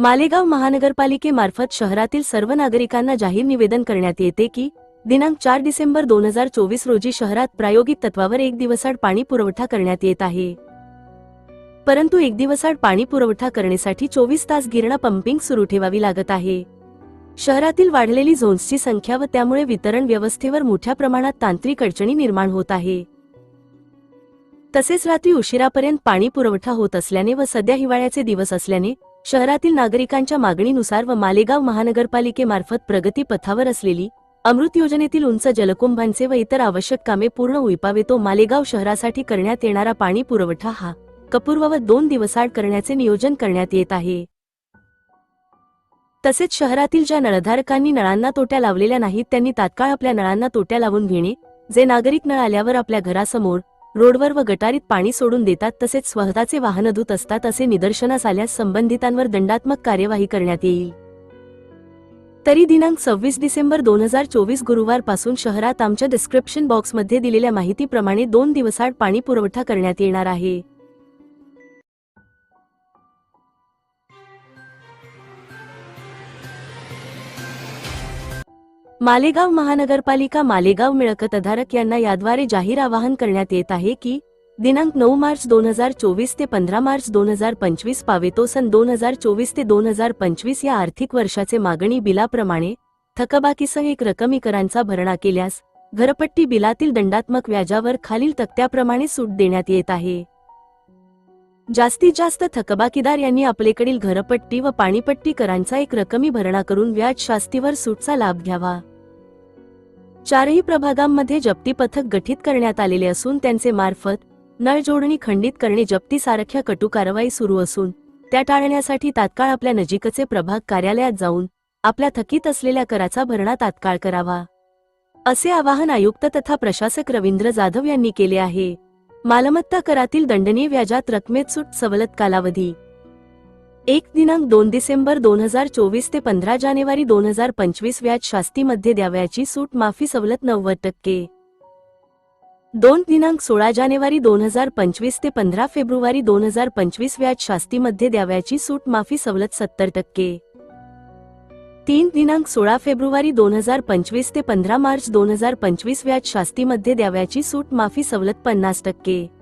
मालेगाव महानगरपालिकेमार्फत शहरातील सर्व नागरिकांना जाहीर निवेदन करण्यात येते की दिनांक चार डिसेंबर दोन हजार चोवीस रोजी शहरात प्रायोगिक तत्वावर एक दिवसाड पाणी पुरवठा करण्यात येत आहे. परंतु एक दिवसाड पाणी पुरवठा करण्यासाठी चोवीस तास गिरणा पंपिंग सुरू ठेवावी लागत आहे. शहरातील वाढलेली झोन्सची संख्या व त्यामुळे वितरण व्यवस्थेवर मोठ्या प्रमाणात तांत्रिक अडचणी निर्माण होत आहे. तसेच रात्री उशिरापर्यंत पाणी पुरवठा होत असल्याने व सध्या हिवाळ्याचे दिवस असल्याने शहरातील नागरिकांच्या मागणीनुसार व मालेगाव महानगरपालिकेमार्फत प्रगती पथावर असलेली अमृत योजनेतील उंच जलकुंभांचे व इतर आवश्यक कामे पूर्ण उईपावे तो मालेगाव शहरासाठी करण्यात येणारा पाणी पुरवठा हा कपूर्ववत दोन दिवसाआड करण्याचे नियोजन करण्यात येत आहे. तसेच शहरातील ज्या नळधारकांनी नळांना तोट्या लावलेल्या नाहीत त्यांनी तात्काळ आपल्या नळांना तोट्या लावून घेणे जे नागरिक नळ आल्यावर आपल्या घरासमोर रोडवर व गटारीत पाणी सोडून देतात तसेच स्वतःचे वाहन धुत असतात असे निदर्शनास आल्यास संबंधितांवर दंडात्मक कार्यवाही करण्यात येईल. तरी दिनांक सव्वीस डिसेंबर दोन हजार चोवीस गुरुवारपासून शहरात आमच्या डिस्क्रिप्शन बॉक्समध्ये दिलेल्या माहितीप्रमाणे दोन दिवसाआड पाणी पुरवठा करण्यात येणार आहे. मालेगाव महानगरपालिका मालेगाव मिळकत अधारक यांना याद्वारे जाहीर आवाहन करण्यात येत आहे की दिनांक नऊ मार्च दोन हजार चोवीस ते पंधरा मार्च दोन हजार पंचवीस पावेतो सन दोन हजार चोवीस ते दोन हजार पंचवीस या आर्थिक वर्षाचे मागणी बिलाप्रमाणे थकबाकीसह एक रकमी करांचा भरणा केल्यास घरपट्टी बिलातील दंडात्मक व्याजावर खालील तक्त्याप्रमाणे सूट देण्यात येत आहे. जास्तीत जास्त थकबाकीदार यांनी आपलेकडील घरपट्टी व पाणीपट्टी करांचा एक रकमी भरणा करून व्याज शास्तीवर सूटचा लाभ घ्यावा. चारही प्रभागांमध्ये जप्ती पथक गठीत करण्यात आलेले असून त्यांचे मार्फत नळ जोडणी खंडित करणे जप्तीसारख्या कटू कारवाई सुरू असून त्या टाळण्यासाठी तात्काळ आपल्या नजीकचे प्रभाग कार्यालयात जाऊन आपल्या थकीत असलेल्या कराचा भरणा तात्काळ करावा असे आवाहन आयुक्त तथा प्रशासक रवींद्र जाधव यांनी केले आहे. मालमत्ता करातील दंडनीय व्याजात रकमेत सूट सवलत कालावधी एक दिनांक दोन डिसेंबर दोन हजार चोवीस ते पंधरा जानेवारी दोन हजार पंचवीस व्याज शास्तीमध्ये द्यावयाची सूट माफी सवलत नव्वद टक्के. दोन दिनांक सोळा जानेवारी दोन हजार पंचवीस ते पंधरा फेब्रुवारी दोन हजार पंचवीस व्याज शास्तीमध्ये द्यावयाची सूट माफी सवलत सत्तर टक्के. तीन दिनांक सोळा फेब्रुवारी दोन हजार पंचवीस ते पंधरा मार्च दोन हजार पंचवीस व्याज शास्तीमध्ये द्यावयाची सूट माफी सवलत पन्नास टक्के.